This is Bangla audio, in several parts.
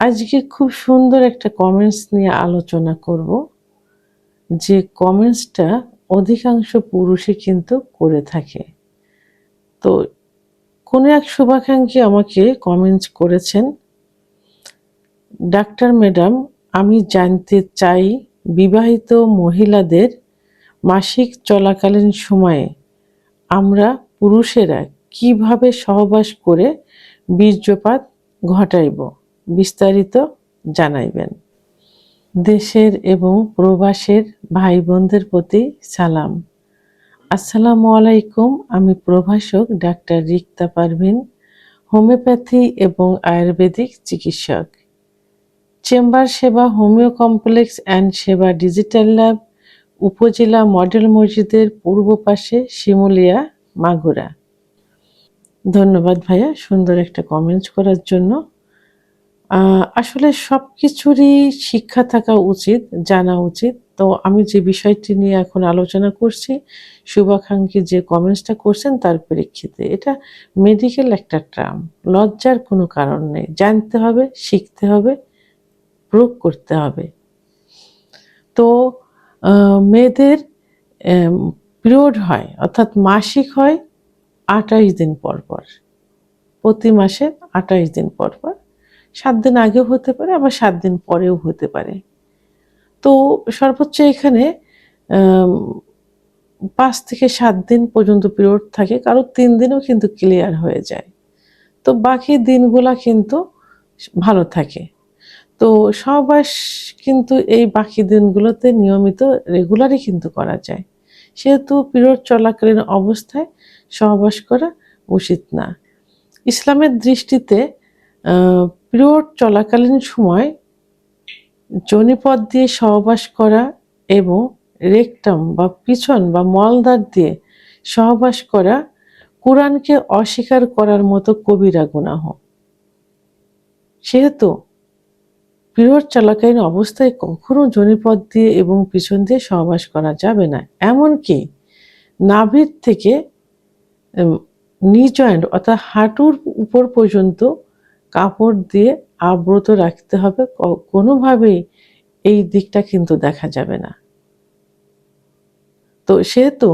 আজকে খুব সুন্দর একটা কমেন্টস নিয়ে আলোচনা করব, যে কমেন্টসটা অধিকাংশ পুরুষই কিন্তু করে থাকে। তো কোনো এক শুভাকাঙ্ক্ষী আমাকে কমেন্টস করেছেন, ডাক্তার ম্যাডাম, আমি জানতে চাই বিবাহিত মহিলাদের মাসিক চলাকালীন সময়ে আমরা পুরুষেরা কীভাবে সহবাস করে বীর্যপাত ঘটাইব? বিস্তারিত জানাইবেন। দেশের এবং প্রবাসের ভাই বোনদের প্রতি সালাম। আসসালামু আলাইকুম, আমি প্রভাষক ডাক্তার রিক্তা পারভিন, হোমিওপ্যাথি এবং আয়ুর্বেদিক চিকিৎসক। Chamber Seba homeo complex and Seba digital lab উপজেলা মডেল মসজিদের পূর্ব পাশে শিমুলিয়া, মাগুরা। ধন্যবাদ ভাইয়া সুন্দর একটা কমেন্টস করার জন্য। আসলে সব কিছুরই শিক্ষা থাকা উচিত, জানা উচিত। তো আমি যে বিষয়টি নিয়ে এখন আলোচনা করছি, শুভাকাঙ্ক্ষী যে কমেন্টসটা করছেন তার প্রেক্ষিতে, এটা মেডিকেল একটা ট্রাম লজ্জার কোনো কারণ নেই। জানতে হবে, শিখতে হবে, প্রয়োগ করতে হবে। তো মেয়েদের পিরিয়ড হয়, অর্থাৎ মাসিক হয় আঠাইশ দিন পর পর। প্রতি মাসে আঠাইশ দিন পর পর। সাত দিন আগেও হতে পারে, আবার সাত দিন পরেও হতে পারে। তো সর্বোচ্চ এখানে পাঁচ থেকে সাত দিন পর্যন্ত পিরিয়ড থাকে কারও তিন দিনও কিন্তু ক্লিয়ার হয়ে যায়। তো বাকি দিনগুলা কিন্তু ভালো থাকে। তো সহবাস কিন্তু এই বাকি দিনগুলোতে নিয়মিত রেগুলারই কিন্তু করা যায়। সেহেতু পিরিয়ড চলাকালীন অবস্থায় সহবাস করা উচিত না। ইসলামের দৃষ্টিতে পিরিয়ড চলাকালীন সময় জনিপদ দিয়ে সহবাস করা এবং রেকটাম বা পিছন বা মলদার দিয়ে সহবাস করা কোরআনকে অস্বীকার করার মতো কবিরা গুনাহ সেহেতু পিরিয়ড চলাকালীন অবস্থায় কখনো জনিপদ দিয়ে এবং পিছন দিয়ে সহবাস করা যাবে না। এমনকি নাভির থেকে নি জয়েন্ট অর্থাৎ হাঁটুর উপর পর্যন্ত কাপড় দিয়ে আব্রত রাখতে হবে। কোনোভাবেই এই দিকটা কিন্তু দেখা যাবে না। তো সেহেতু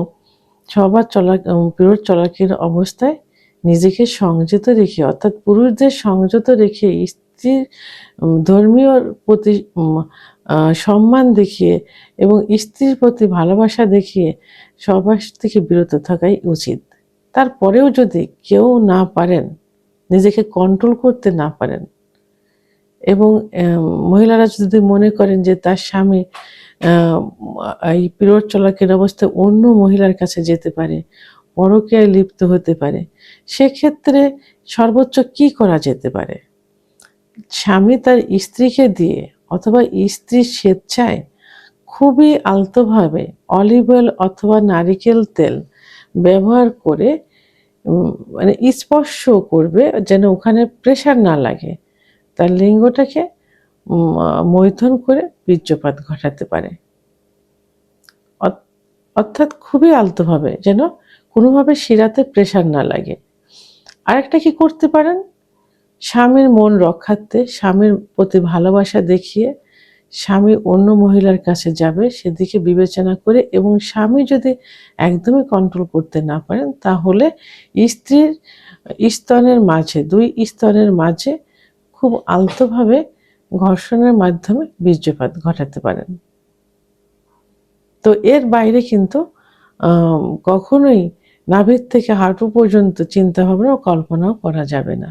সবার চলা পিরিয়ড চলাকালীন অবস্থায় নিজেকে সংযত রেখে, অর্থাৎ পুরুষদের সংযত রেখে স্ত্রীর ধর্মীয় প্রতি সম্মান দেখিয়ে এবং স্ত্রীর প্রতি ভালোবাসা দেখিয়ে সবার থেকে বিরত থাকাই উচিত। তারপরেও যদি কেউ না পারেন নিজেকে কন্ট্রোল করতে না পারেন। এবং মহিলারা যদি মনে করেন যে তার স্বামী এই পিরিয়ড চলাকালীন অবস্থায় অন্য মহিলার কাছে যেতে পারে, পরকীয়ায় লিপ্ত হতে পারে, সেক্ষেত্রে সর্বোচ্চ কি করা যেতে পারে? স্বামী তার স্ত্রীকে দিয়ে অথবা স্ত্রীর স্বেচ্ছায় খুবই আলতোভাবে অলিভ অয়েল অথবা নারিকেল তেল ব্যবহার করে মানে স্পর্শ করবে যেন ওখানে প্রেশার না লাগে। তার লিঙ্গটাকে আহ, করে বীর্যপাত ঘটাতে পারে। অর- অর্থাৎ খুবই আলতোভাবে যেন কোনোভাবে শিরাতে প্রেশার না লাগে। আরেকটা কি করতে পারেন? স্বামীর মন রক্ষার্থে স্বামীর প্রতি ভালোবাসা দেখিয়ে স্বামী অন্য মহিলার কাছে যাবে, সেদিকে বিবেচনা করে এবং স্বামী যদি একদমই কন্ট্রোল করতে না পারেন, তাহলে স্ত্রীর স্তনের মাঝে, দুই স্তনের মাঝে খুব আলতোভাবে ঘর্ষণের মাধ্যমে বীর্যপাত ঘটাতে পারেন। তো এর বাইরে কিন্তু কখনোই নাভির থেকে হাঁটু পর্যন্ত চিন্তা ভাবনা ও কল্পনাও করা যাবে না।